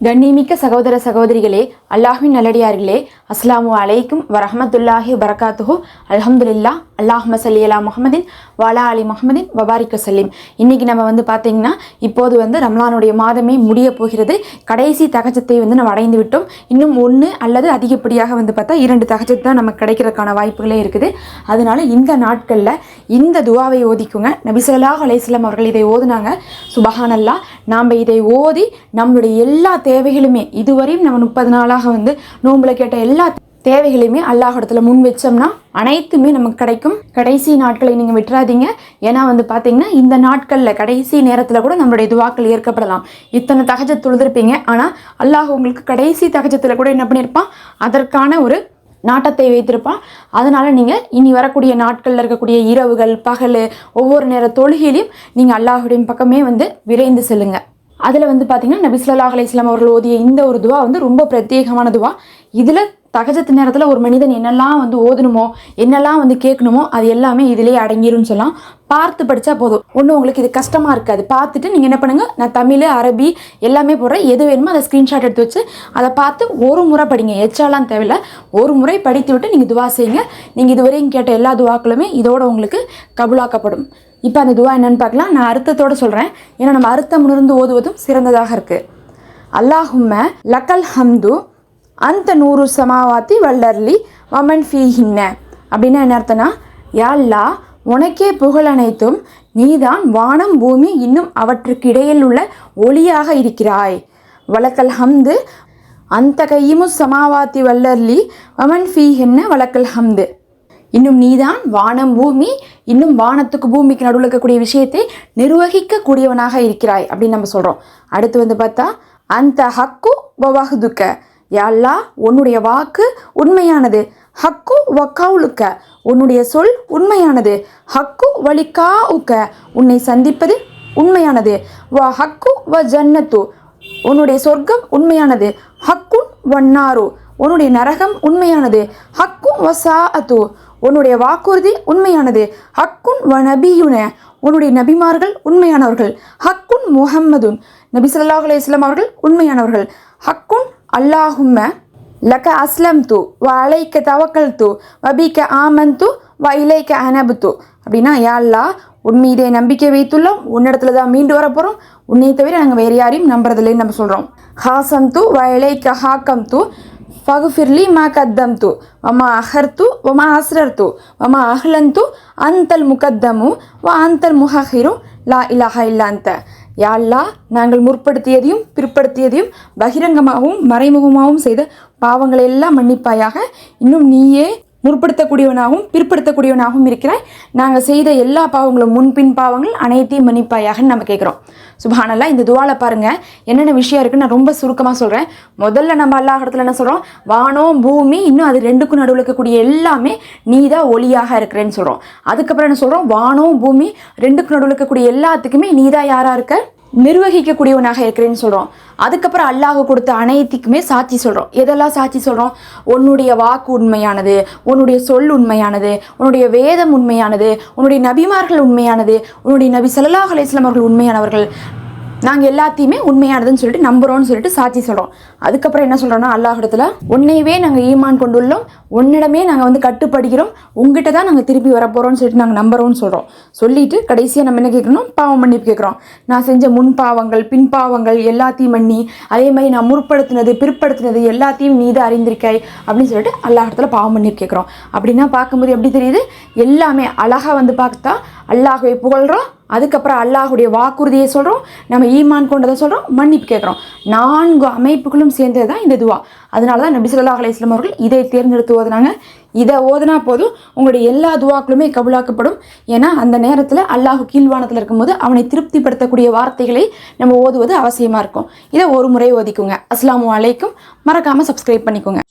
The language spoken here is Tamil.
கண்ணிமிக்க சகோதர சகோதரிகளே அல்லாஹின் நல்லடியார்களே அஸ்லாமு அலைக்கும் வரஹமத்துல்லாஹி வரகாத்துஹு அலமதுல்லா அல்லாஹ் சல்லி அலா முகமதின் வாலா அலி முகமதின் வபாரிக்க சலீம் இன்னைக்கு நம்ம வந்து பார்த்திங்கன்னா இப்போது வந்து ரம்லானுடைய மாதமே முடிய போகிறது. கடைசி தகச்சத்தை வந்து நம்ம அடைந்து விட்டோம். இன்னும் ஒன்று அல்லது அதிகப்படியாக வந்து பார்த்தா இரண்டு தகச்சத்து தான் நமக்கு கிடைக்கிறதுக்கான வாய்ப்புகளே இருக்குது. அதனால இந்த நாட்களில் இந்த துவாவை ஓதிக்குங்க. நபி அலையம் அவர்கள் இதை ஓதுனாங்க. சுபஹானல்லா நாம் இதை ஓதி நம்மளுடைய எல்லா தேவைகளுமே இதுவரையும் நம்ம முப்பது நாளாக வந்து நோம்பில் கேட்ட எல்லா தேவைகளையுமே அல்லாஹிடத்தில் முன் வச்சோம்னா அனைத்துமே நமக்கு கிடைக்கும். கடைசி நாட்களை நீங்கள் விட்டுறாதீங்க. ஏன்னா வந்து பார்த்தீங்கன்னா இந்த நாட்களில் கடைசி நேரத்தில் கூட நம்மளுடைய துவாக்கள் ஏற்கப்படலாம். இத்தனை தகஜ தொழுதிருப்பீங்க. ஆனால் அல்லாஹ் உங்களுக்கு கடைசி தகஜத்தில் கூட என்ன பண்ணியிருப்பான் அதற்கான ஒரு நாட்டத்தை வைத்திருப்பான். அதனால் நீங்கள் இனி வரக்கூடிய நாட்களில் இருக்கக்கூடிய இரவுகள் பகல் ஒவ்வொரு நேர தொழுகையிலையும் நீங்கள் அல்லாஹுடைய பக்கமே வந்து விரைந்து செல்லுங்க. அதில் வந்து பார்த்திங்கன்னா நபி ஸல்லல்லாஹு அவர்கள் ஓதிய இந்த ஒரு துவா வந்து ரொம்ப பிரத்யேகமான துவா. இதில் தகஜத்து நேரத்தில் ஒரு மனிதன் என்னெல்லாம் வந்து ஓதணுமோ என்னெல்லாம் வந்து கேட்கணுமோ அது எல்லாமே இதிலேயே அடங்கிரும்னு சொல்லலாம். பார்த்து படித்தா போதும். ஒன்றும் உங்களுக்கு இது கஷ்டமாக இருக்காது. பார்த்துட்டு நீங்கள் என்ன பண்ணுங்கள் நான் தமிழ் அரபி எல்லாமே போடுறேன். எது வேணுமோ அதை ஸ்க்ரீன்ஷாட் எடுத்து வச்சு அதை பார்த்து ஒரு முறை படிங்க. எச்சாலாம் தேவையில்ல. ஒரு முறை படித்து விட்டு நீங்கள் துவா செய்யுங்க. நீங்கள் இதுவரையும் கேட்ட எல்லா துவாக்களுமே இதோட உங்களுக்கு கபுலாக்கப்படும். இப்போ அந்த துவா என்னென்னு பார்க்கலாம். நான் அர்த்தத்தோடு சொல்கிறேன் ஏன்னா நம்ம அர்த்தம் உணர்ந்து ஓதுவதும் சிறந்ததாக இருக்குது அல்லாஹும்ம லக்கல் ஹம்து அந்த நூறு சமாவாத்தி வல்லர்லி வமன் ஃபீஹின்ன. அப்படின்னா என்ன அர்த்தம்னா யா உனக்கே புகழ் அனைத்தும் நீதான் வானம் பூமி இன்னும் அவற்றுக்கு இடையில் உள்ள ஒளியாக இருக்கிறாய். வழக்கல் ஹம்து அந்த கையிமு சமாவாத்தி வல்லர்லி வமன் ஃபீஹின்ன வழக்கல் ஹம்து. இன்னும் நீதான் வானம் பூமி இன்னும் வானத்துக்கு பூமிக்கு நடுவில் இருக்கக்கூடிய விஷயத்தை நிர்வகிக்கக்கூடியவனாக இருக்கிறாய் அப்படின்னு நம்ம சொல்கிறோம் அடுத்து வந்து பார்த்தா அந்த ஹக்கு வவாகுதுக்க யாழ்லா உன்னுடைய வாக்கு உண்மையானது. ஹக்கு வக்காவுலுக்க உன்னுடைய சொல் உண்மையானது. ஹக்கு வலிக்கா உக்க உன்னை சந்திப்பது உண்மையானது. வ ஹக்கு வ ஜன்னத்து உன்னுடைய சொர்க்கம் உண்மையானது. ஹக்குன் வன்னாரு உன்னுடைய நரகம் உண்மையானது. ஹக்கும் வசாஅத்து உன்னுடைய வாக்குறுதி உண்மையானது. ஹக்குன் வ நபியுன உன்னுடைய நபிமார்கள் உண்மையானவர்கள். ஹக்குன் முஹம்மதுன் நபி சொல்லாஹ் அலைஹி அவர்கள் உண்மையானவர்கள். ஹக்குன் அல்லாஹும்ம லக அஸ்லம் து வ அலைக்க தவக்கல் து வபிக்க ஆமன் து வ இலைக்க து அப்படின்னா யா அல்லாஹ் உன் மீதே நம்பிக்கை வைத்துள்ளோம் உன்னிடத்துல தான் மீண்டு வர போகிறோம் உன்னை தவிர நாங்கள் வேறு யாரையும் நம்புறதில்லைன்னு நம்ம சொல்கிறோம் ஹாசம் து வ இலைக்க ஹாக்கம் து ஃபகுஃபிர்லி மா கத்தம் து வமா அஹர் து வமா அஸ்ரர் து வமா அஹ்லன் து அந்தல் முகத்தமு வ அந்தல் முஹஹிரும் லா இலாஹ இல்லா யாழ்லா நாங்கள் முற்படுத்தியதையும் பிற்படுத்தியதையும் பகிரங்கமாகவும் மறைமுகமாகவும் செய்த பாவங்களை எல்லாம் மன்னிப்பாயாக. இன்னும் நீயே முற்படுத்தக்கூடியவனாகவும் பிற்படுத்தக்கூடியவனாகவும் இருக்கிறாய். நாங்கள் செய்த எல்லா பாவங்களும் முன்பின் பாவங்கள் அனைத்தையும் மன்னிப்பாயாகன்னு நம்ம கேட்குறோம். சுபானல்லா இந்த துவால பாருங்கள் என்னென்ன விஷயம் இருக்குன்னு நான் ரொம்ப சுருக்கமாக சொல்கிறேன் முதல்ல நம்ம அல்லாஹ் இடத்துல என்ன சொல்கிறோம் வானம் பூமி இன்னும் அது ரெண்டுக்கும் நடுவில் இருக்கக்கூடிய எல்லாமே நீ தான் ஒளியாக இருக்கிறேன்னு சொல்கிறோம் அதுக்கப்புறம் என்ன சொல்கிறோம் வானம் பூமி ரெண்டுக்கும் நடுவில் இருக்கக்கூடிய எல்லாத்துக்குமே நீ தான் யாராக இருக்க? நிர்வகிக்கக்கூடியவனாக இருக்கிறேன்னு சொல்கிறோம் அதுக்கப்புறம் அல்லாஹ் கொடுத்த அனைத்துக்குமே சாட்சி சொல்கிறோம் எதெல்லாம் சாட்சி சொல்கிறோம் உன்னுடைய வாக்கு உண்மையானது உன்னுடைய சொல் உண்மையானது உன்னுடைய வேதம் உண்மையானது உன்னுடைய நபிமார்கள் உண்மையானது உன்னுடைய நபி சல்லாஹ் அலைஹி அவர்கள் உண்மையானவர்கள். நாங்கள் எல்லாத்தையுமே உண்மையானதுன்னு சொல்லிட்டு நம்புகிறோம்னு சொல்லிட்டு சாட்சி சொல்கிறோம் அதுக்கப்புறம் என்ன சொல்கிறோன்னா அல்லாஹிடத்துல உன்னையவே நாங்கள் ஈமான் கொண்டுள்ளோம். உன்னிடமே நாங்கள் வந்து கட்டுப்படுகிறோம். உங்ககிட்ட தான் நாங்கள் திருப்பி வரப்போகிறோம்னு சொல்லிட்டு நாங்கள் நம்புகிறோம்னு சொல்கிறோம் சொல்லிட்டு கடைசியாக நம்ம என்ன கேட்கணும் பாவம் மன்னிப்பு கேட்குறோம். நான் செஞ்ச முன் பாவங்கள் பின் பாவங்கள் எல்லாத்தையும் மன்னி அதே மாதிரி நான் முற்படுத்தினது பிற்படுத்தினது எல்லாத்தையும் நீ தான் அறிந்திருக்காய் அப்படின்னு சொல்லிட்டு அல்லாஹிடத்துல பாவம் மன்னிப்பு கேட்குறோம். அப்படின்னா பார்க்கும்போது எப்படி தெரியுது? எல்லாமே அழகாக வந்து பார்த்தா அல்லாஹுவை புகழ்கிறோம் அதுக்கப்புறம் அல்லாஹுடைய வாக்குறுதியை சொல்கிறோம் நம்ம ஈமான் கொண்டதை சொல்கிறோம் மன்னிப்பு கேட்குறோம். நான்கு அமைப்புகளும் சேர்ந்தது தான் இந்த துவா. அதனால தான் நபி சொல்லா அலைஹி அவர்கள் இதை தேர்ந்தெடுத்து ஓதுனாங்க இதை ஓதுனா போதும் உங்களுடைய எல்லா துவாக்களுமே கபுலாக்கப்படும். ஏன்னா அந்த நேரத்தில் அல்லாஹு கீழ்வானத்தில் இருக்கும்போது அவனை திருப்திப்படுத்தக்கூடிய வார்த்தைகளை நம்ம ஓதுவது அவசியமாக இருக்கும். இதை ஒரு முறை ஓதிக்குங்க. அஸ்லாமு அலைக்கும். மறக்காமல் சப்ஸ்கிரைப் பண்ணிக்கோங்க.